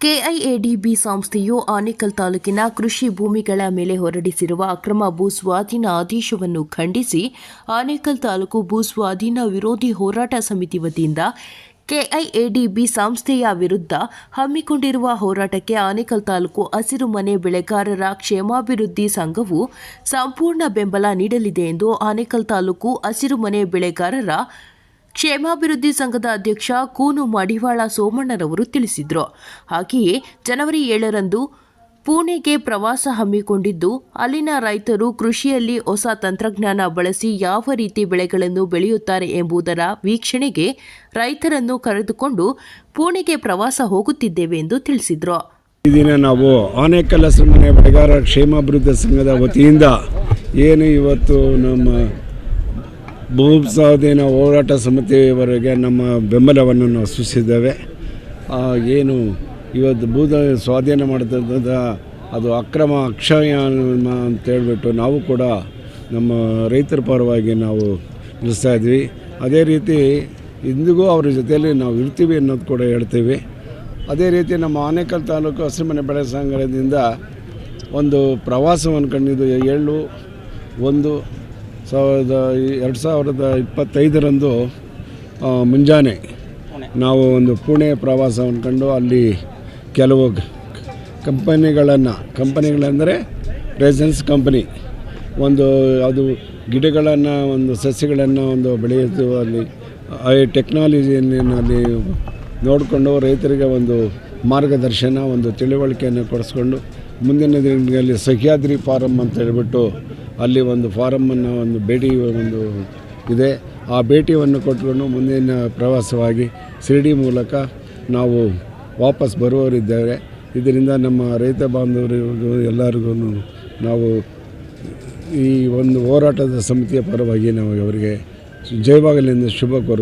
KIADB ಸಂಸ್ಥೆಯು ಆನೇಕಲ್ ತಾಲೂಕಿನ ಕೃಷಿ ಭೂಮಿಗಳ ಮೇಲೆ ಹೊರಡಿಸಿರುವ ಅಕ್ರಮ ಭೂ ಸ್ವಾಧೀನ ಆದೇಶವನ್ನು ಖಂಡಿಸಿ ಆನೇಕಲ್ ತಾಲೂಕು ಭೂ ಸ್ವಾಧೀನ ವಿರೋಧಿ ಹೋರಾಟ ಸಮಿತಿ ವತಿಯಿಂದ ಕೆಐಎಡಿಬಿ ಸಂಸ್ಥೆಯ ವಿರುದ್ಧ ಹಮ್ಮಿಕೊಂಡಿರುವ ಹೋರಾಟಕ್ಕೆ ಆನೇಕಲ್ ತಾಲೂಕು ಹಸಿರು ಮನೆ ಬೆಳೆಗಾರರ ಕ್ಷೇಮಾಭಿವೃದ್ಧಿ ಸಂಘವು ಸಂಪೂರ್ಣ ಬೆಂಬಲ ನೀಡಲಿದೆ ಎಂದು ಆನೇಕಲ್ ತಾಲೂಕು ಹಸಿರು ಮನೆ ಬೆಳೆಗಾರರ ಕ್ಷೇಮಾಭಿವೃದ್ಧಿ ಸಂಘದ ಅಧ್ಯಕ್ಷ ಕೂನು ಮಡಿವಾಳ ಸೋಮಣ್ಣರವರು ತಿಳಿಸಿದರು. ಹಾಗೆಯೇ ಜನವರಿ ಏಳರಂದು ಪುಣೆಗೆ ಪ್ರವಾಸ ಹಮ್ಮಿಕೊಂಡಿದ್ದು, ಅಲ್ಲಿನ ರೈತರು ಕೃಷಿಯಲ್ಲಿ ಹೊಸ ತಂತ್ರಜ್ಞಾನ ಬಳಸಿ ಯಾವ ರೀತಿ ಬೆಳೆಗಳನ್ನು ಬೆಳೆಯುತ್ತಾರೆ ಎಂಬುದರ ವೀಕ್ಷಣೆಗೆ ರೈತರನ್ನು ಕರೆದುಕೊಂಡು ಪುಣೆಗೆ ಪ್ರವಾಸ ಹೋಗುತ್ತಿದ್ದೇವೆ ಎಂದು ತಿಳಿಸಿದರು. ಈ ದಿನ ನಾವು ಆನೇಕಲ್ ಸುಮ್ಮನೆ ಮನೆ ಬೆಳೆಗಾರರ ಕ್ಷೇಮಾಭಿವೃದ್ಧಿ ಸಂಘದ ವತಿಯಿಂದ ಏನು ಇವತ್ತು ನಮ್ಮ ಭೂ ಸ್ವಾಧೀನ ಹೋರಾಟ ಸಮಿತಿಯವರೆಗೆ ನಮ್ಮ ಬೆಂಬಲವನ್ನು ನಾವು ಸೂಚಿಸಿದ್ದೇವೆ. ಏನು ಇವತ್ತು ಭೂ ಸ್ವಾಧೀನ ಮಾಡ್ತಕ್ಕಂಥ ಅದು ಅಕ್ರಮ ಅಕ್ಷಯ ಅಂತ ಹೇಳಿಬಿಟ್ಟು ನಾವು ಕೂಡ ನಮ್ಮ ರೈತರ ಪರವಾಗಿ ನಾವು ನಿಲ್ಲಿಸ್ತಾ ಇದ್ವಿ. ಅದೇ ರೀತಿ ಇಂದಿಗೂ ಅವ್ರ ಜೊತೆಯಲ್ಲಿ ನಾವು ಇರ್ತೀವಿ ಅನ್ನೋದು ಕೂಡ ಹೇಳ್ತೀವಿ. ಅದೇ ರೀತಿ ನಮ್ಮ ಆನೇಕಲ್ ತಾಲೂಕು ಹಸಿರುಮನೆ ಬೆಳೆ ಸಂಘದಿಂದ ಒಂದು ಪ್ರವಾಸವನ್ನು ಕಂಡಿದ್ದು ಏಳು, ಒಂದು ಸಾವಿರದ ಎರಡು ಸಾವಿರದ ಇಪ್ಪತ್ತೈದರಂದು ಮುಂಜಾನೆ ನಾವು ಒಂದು ಪುಣೆ ಪ್ರವಾಸವನ್ನು ಕಂಡು ಅಲ್ಲಿ ಕೆಲವು ಕಂಪನಿಗಳನ್ನು ಕಂಪನಿಗಳೆಂದರೆ ರೆಸಿಡೆನ್ಸ್ ಕಂಪನಿ ಒಂದು ಅದು ಗಿಡಗಳನ್ನು ಒಂದು ಸಸ್ಯಗಳನ್ನು ಒಂದು ಬೆಳೆಯೋದು ಅಲ್ಲಿ ಐ ಟೆಕ್ನಾಲಜಿಯನ್ನು ಅಲ್ಲಿ ನೋಡಿಕೊಂಡು ರೈತರಿಗೆ ಒಂದು ಮಾರ್ಗದರ್ಶನ ಒಂದು ತಿಳುವಳಿಕೆಯನ್ನು ಕೊಡಿಸ್ಕೊಂಡು ಮುಂದಿನ ದಿನಗಳಲ್ಲಿ ಸಹ್ಯಾದ್ರಿ ಫಾರಮ್ ಅಂತ ಹೇಳ್ಬಿಟ್ಟು ಅಲ್ಲಿ ಒಂದು ಫಾರಮ್ಮನ್ನು ಒಂದು ಭೇಟಿ ಒಂದು ಇದೆ. ಆ ಭೇಟಿಯನ್ನು ಕೊಟ್ಟುಕೊಂಡು ಮುಂದಿನ ಪ್ರವಾಸವಾಗಿ ಶಿರಡಿ ಮೂಲಕ ನಾವು ವಾಪಸ್ ಬರುವವರಿದ್ದೇವೆ ಇದರಿಂದ ನಮ್ಮ ರೈತ ಬಾಂಧವರಿಗೂ ಎಲ್ಲರಿಗೂ ನಾವು ಈ ಒಂದು ಹೋರಾಟದ ಸಮಿತಿಯ ಪರವಾಗಿ ನಾವು ಅವರಿಗೆ ಜಯವಾಗಲೆಂದು ಶುಭ ಕೋರುತ್ತೇವೆ.